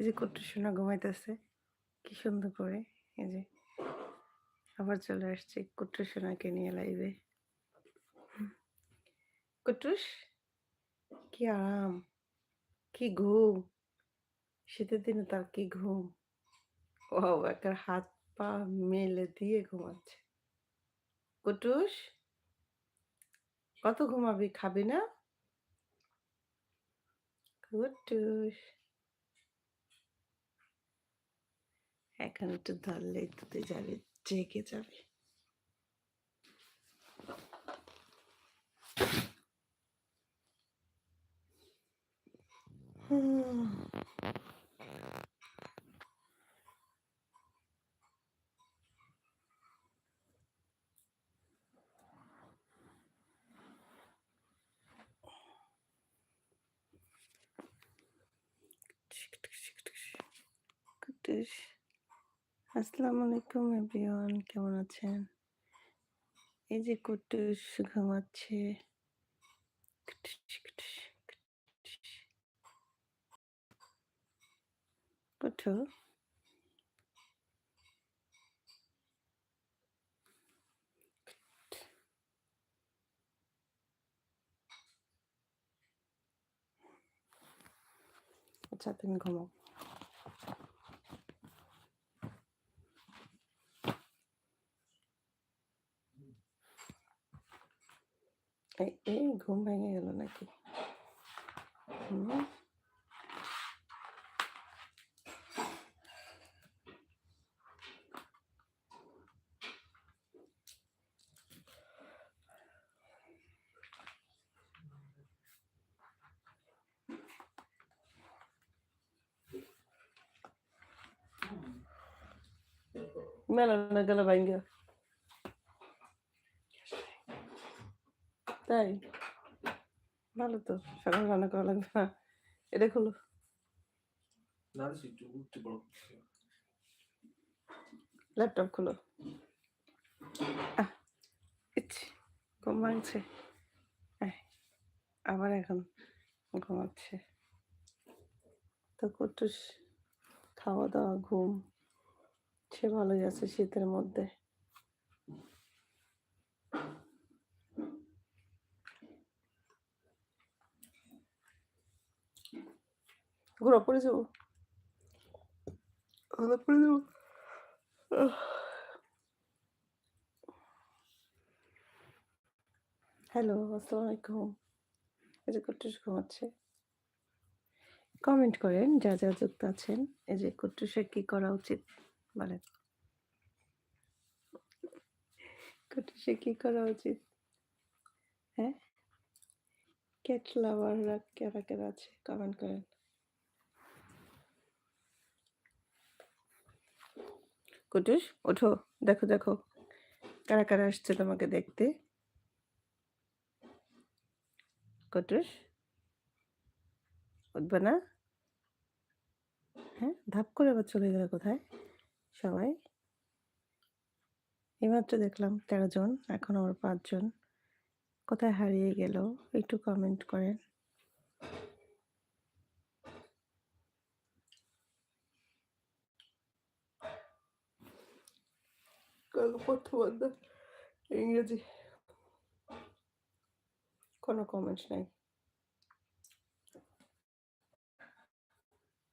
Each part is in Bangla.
এই যে কট্টু সোনা ঘুমাইতেছে, কি সুন্দর করে, এই যে। আবার চলে আসছে কট্টু সোনাকে নিয়ে লাইবে কুটুস কি আরাম, কি ঘুম। শীতের দিনে তার কি ঘুম। ও একটা হাত পা মেলে দিয়ে ঘুমাচ্ছে। কুটুস কত ঘুমাবি, খাবি না? কুটুস এখন একটু ধরলেই যাবে যাবি জেগে যাবে। হুম কুটুস আসসালামু আলাইকুম এভরিওয়ান কেমন আছেন? এই যে কুটুস ঘুমাচ্ছে। কুটু? আচ্ছা তুমি ঘুমাও। এই এই ঘুম ভেঙে গেল নাকি হুম মেলা না গেল ভাঙ্গা তাই? ভালো তো সকাল রান্না করা লাগবে না। এটা খুলো। ল্যাপটপ খুলো। ঘুম ভাঙছে। আবার এখন ঘুমাচ্ছে। তো কুটুস খাওয়া দাওয়া ঘুম সে ভালোই আছে শীতের মধ্যে। ঘুরা পড়ে যাব। ঘুরা পড়ে যাব। হ্যালো আসসালামু আলাইকুম। এই যে কুটুস ঘুমাচ্ছে। কমেন্ট করেন যা যা যুক্ত আছেন। এই যে কুটুসের কি করা উচিত বলেন। কুটুসের কি করা উচিত? হ্যাঁ? ক্যাট লাভাররা কেরা কেরা আছে? কমেন্ট করেন। কুটুস, ওঠো, দেখো দেখো। কারা কারা আসছে তোমাকে দেখতে? কুটুস? উঠবে না? হ্যাঁ ধাপ করে আবার চলে গেল কোথায়? সবাই? এইমাত্র দেখলাম তেরো জন, এখন আবার পাঁচজন। কোথায় হারিয়ে গেল, একটু কমেন্ট করেন। প্রথম ইংরেজি। কোনো কমেন্ট নাই।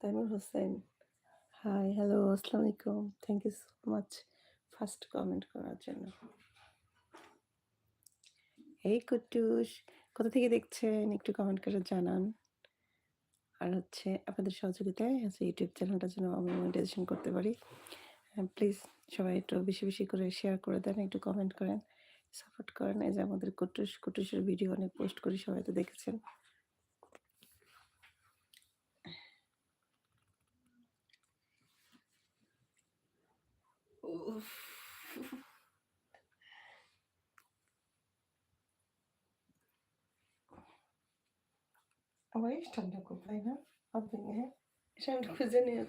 তাইমুর হোসেন হাই হ্যালো আসসালামু আলাইকুম thank you so much first comment করার জন্য। এই কুটুস কোথা থেকে দেখছেন? একটু কমেন্ট করে জানান। আর হচ্ছে আপনাদের সহযোগিতায়, হচ্ছে ইউটিউব চ্যানেলটা যেন আমি মনিটাইজেশন করতে পারি। প্লিজ সবাই একটু বেশি বেশি করে শেয়ার করে দেন, একটু কমেন্ট করেন সাপোর্ট করেন। এই যে আমাদের কুটুস, কুটুসের ভিডিও অনেক পোস্ট করি, সবাই তো দেখেছেন। আমার স্ট্যান্ডটা কোথায় না? আপনি হ্যাঁ? স্ট্যান্ড খুঁজে নিয়ে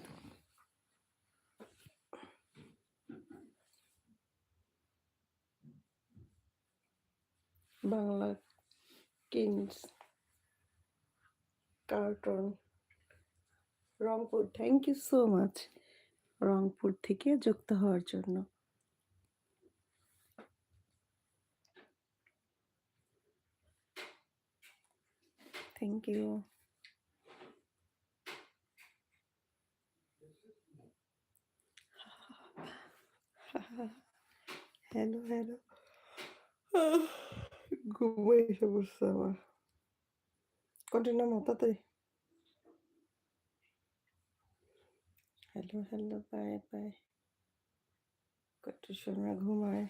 Bangla kings cartoon Rangpur. Thank you so much Rangpur থেকে যুক্ত হওয়ার জন্য। থ্যাংক ইউ হ্যালো হ্যালো ঘুমে এসে পড়ছে আমার কন্টিনিউ নামো তাড়াতাড়ি হ্যালো হ্যালো বাই বাই কত সময় ঘুমায়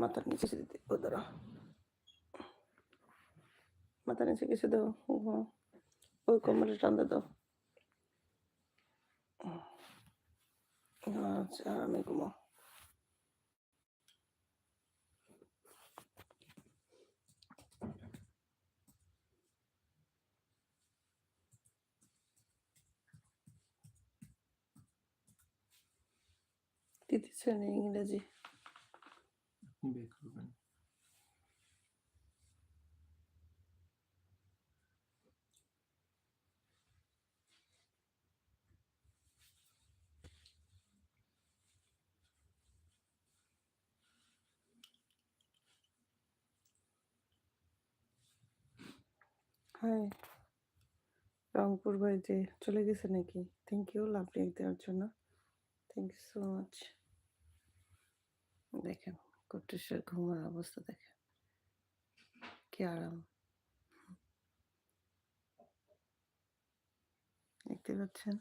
মাথার নিচে দিতে ও দাঁড়া মাথার নিচে কিছু দাও। ওই কোমরে টানতে দাও। আচ্ছা আমি তৃতীয় ইংরেজি? বের করবেন হাই, রংপুর বাড়িতে চলে গেছে নাকি? থ্যাংক ইউ লাভ লিখ দেওয়ার জন্য। থ্যাংক ইউ সো মাচ দেখেন। কুট্টুসের ঘুমার অবস্থা দেখে। কি আরাম। দেখতে পাচ্ছেন?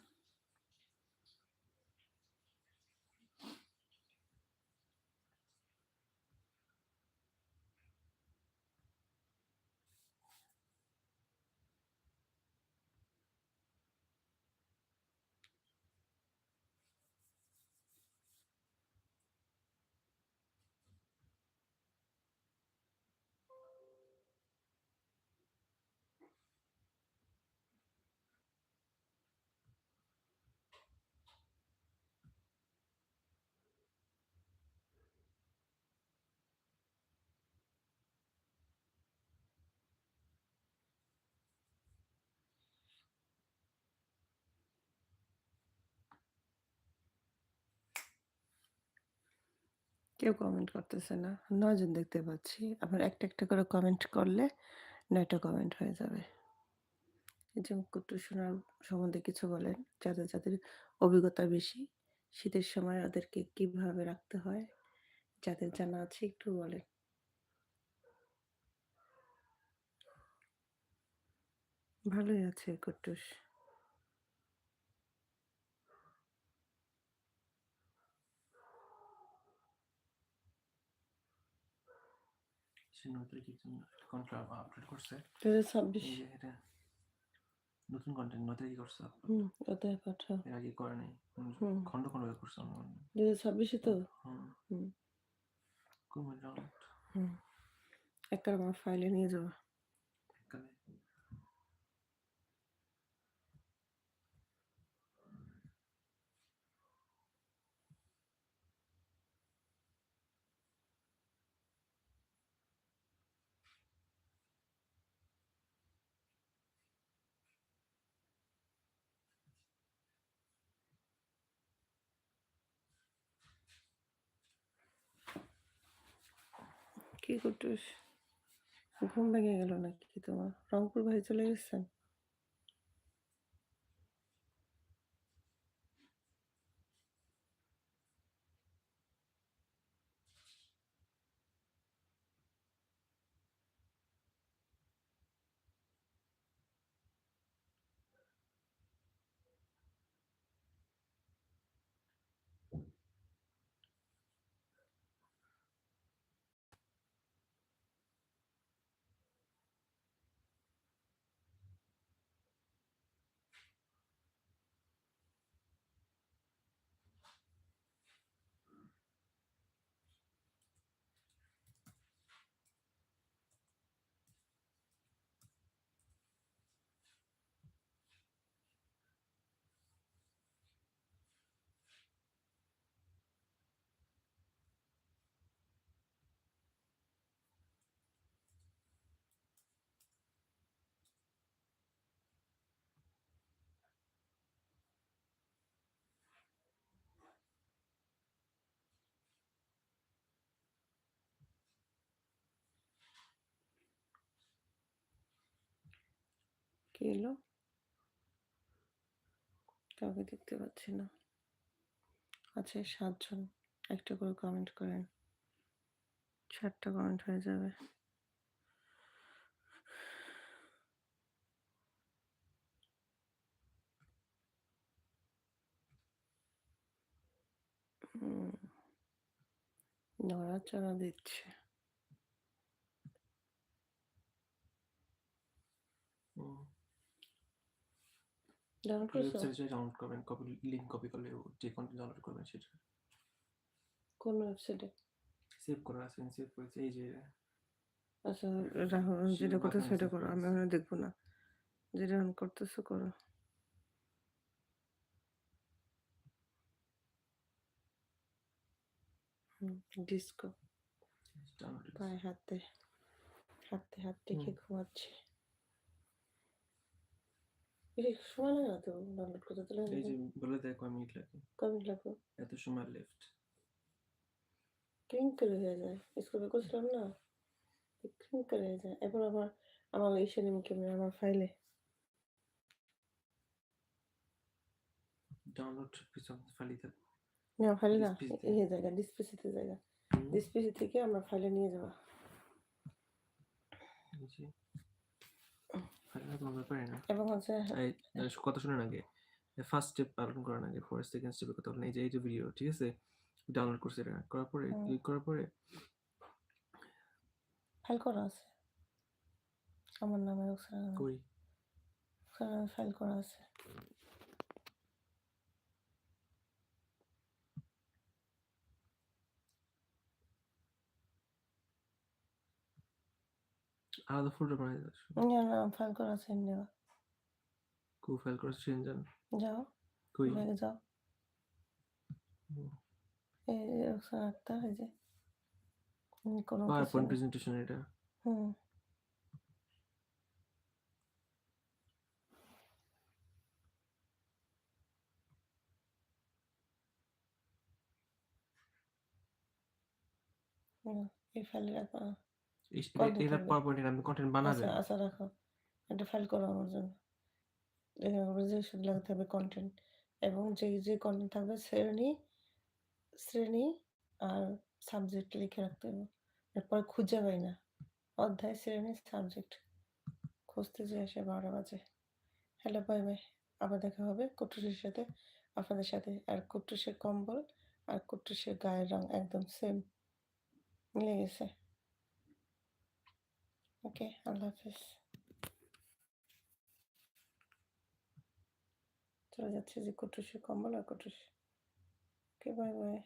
কেউ কমেন্ট করতেছে না। নয়জন দেখতে পাচ্ছি। আপনার একটা একটা করে কমেন্ট করলে নয়টা কমেন্ট হয়ে যাবে। এই যে কুট্টু শোনার সম্বন্ধে কিছু বলেন। যাদের যাদের অভিজ্ঞতা বেশি, শীতের সময় ওদেরকে কীভাবে রাখতে হয়? যাদের জানা আছে একটু বলেন। ভালোই আছে কুট্টুস। সে নতুন কিছু কন্ট্রাক্ট আপডেট করছে। দু হাজার ছাব্বিশ। এই যে এটা নতুন কন্টেন্ট নতুন কি করছে হুম ওটা পাঠাও এর আগে করে নাই। খন্ড খন্ড করে করছে অন্য দু হাজার ছাব্বিশে তো? হুম। কুমির হুম। একটা আমার ফাইলে নিয়ে যাব এখানে কি কুটুস ঘুম ভেঙে গেল নাকি তোমার? রংপুর ভাই চলে গেছেন? কি এলো? কাউকে দেখতে পাচ্ছি না। আচ্ছা সাতজন, একটা করে কমেন্ট করেন। চারটা কমেন্ট হয়ে যাবে। নড়াচড়া দিচ্ছে হুম। ডাউনলোড করছ? ওয়েবসাইটে ডাউনলোড করবেন কপি লিংক কপি করলে যে কন্টেন্ট ডাউনলোড করবেন সেটা। কোন ওয়েবসাইটে সেভ করা আছে সেভ করেছি এই যে আচ্ছা সে যেটা বাটনে সেটা করো আমি। ওখানে দেখব না। যেটা অন করতেছো করো। ডিস্কো পায়ে হাতে হাতে হাত রেখে ঘুমাচ্ছে। এটা সময় লাগে না তো ডাউনলোড করতে তাহলে এই যে বলে দেয় কয় মিনিট লাগে কমেন্ট লাগবে এত সময় লেফট ক্রিং করে হয়ে যায় স্কুলে করছিলাম না ক্রিং করে হয়ে যায় এবার আবার আমার ইসে নেমে ক্যামেরা আমার ফাইলে ডাউনলোড পিছন ফালি থাকে না ফাইলে না এই জায়গা ডিসপ্লেসিতে জায়গা ডিসপ্লেসি থেকে আমরা ফাইলে নিয়ে যাওয়া এই যে ফাইল না। এবং হচ্ছে এই এই কথা শুনেন আগে ফার্স্ট স্টেপ পালন করার আগে ফোর সেকেন্ড স্টেপের কথা বলেন এই যে এই যে ভিডিও ঠিক আছে? ডাউনলোড করছে এটা। করার পরে। ক্লিক করার পরে ফাইল করা আছে। আমার নামে কই? ফাইল করা আছে। আলাদা ফোল্ডার বানিয়ে দাও না না ফাইল করা আছে এমনি কো ফাইল করেছে সেন জান? যাও। কই? ব্যাগে যাও। এই যে ওখানে একটা এই যে। হুম, কোনো পাওয়ার পয়েন্ট প্রেজেন্টেশন এটা? হুম। এই ফাইলে রাখো এটা। পাওয়ার পয়েন্টে কন্টেন্ট বানাবেন আচ্ছা আচ্ছা রাখো। একটা ফাইল করো আমার জন্য। যে শুধু লাগতে হবে কন্টেন্ট এবং যে যে কন্টেন্ট থাকবে শ্রেণি শ্রেণি আর সাবজেক্ট লিখে রাখতে হবে। এরপরে খুঁজে পাই না। অধ্যায় শ্রেণি সাবজেক্ট খুঁজতে যে আসে বারোটা বাজে। হ্যালো বাই বাই আবার দেখা হবে কুটুসের সাথে আপনাদের সাথে। আর কুটুসের কম্বল আর কুটুসের গায়ের রং একদম সেম মিলে গেছে। ওকে আল্লাহ হাফিজ চলে যাচ্ছে যে কুটুসি কম্বল আর কুটুসি ওকে বাই বাই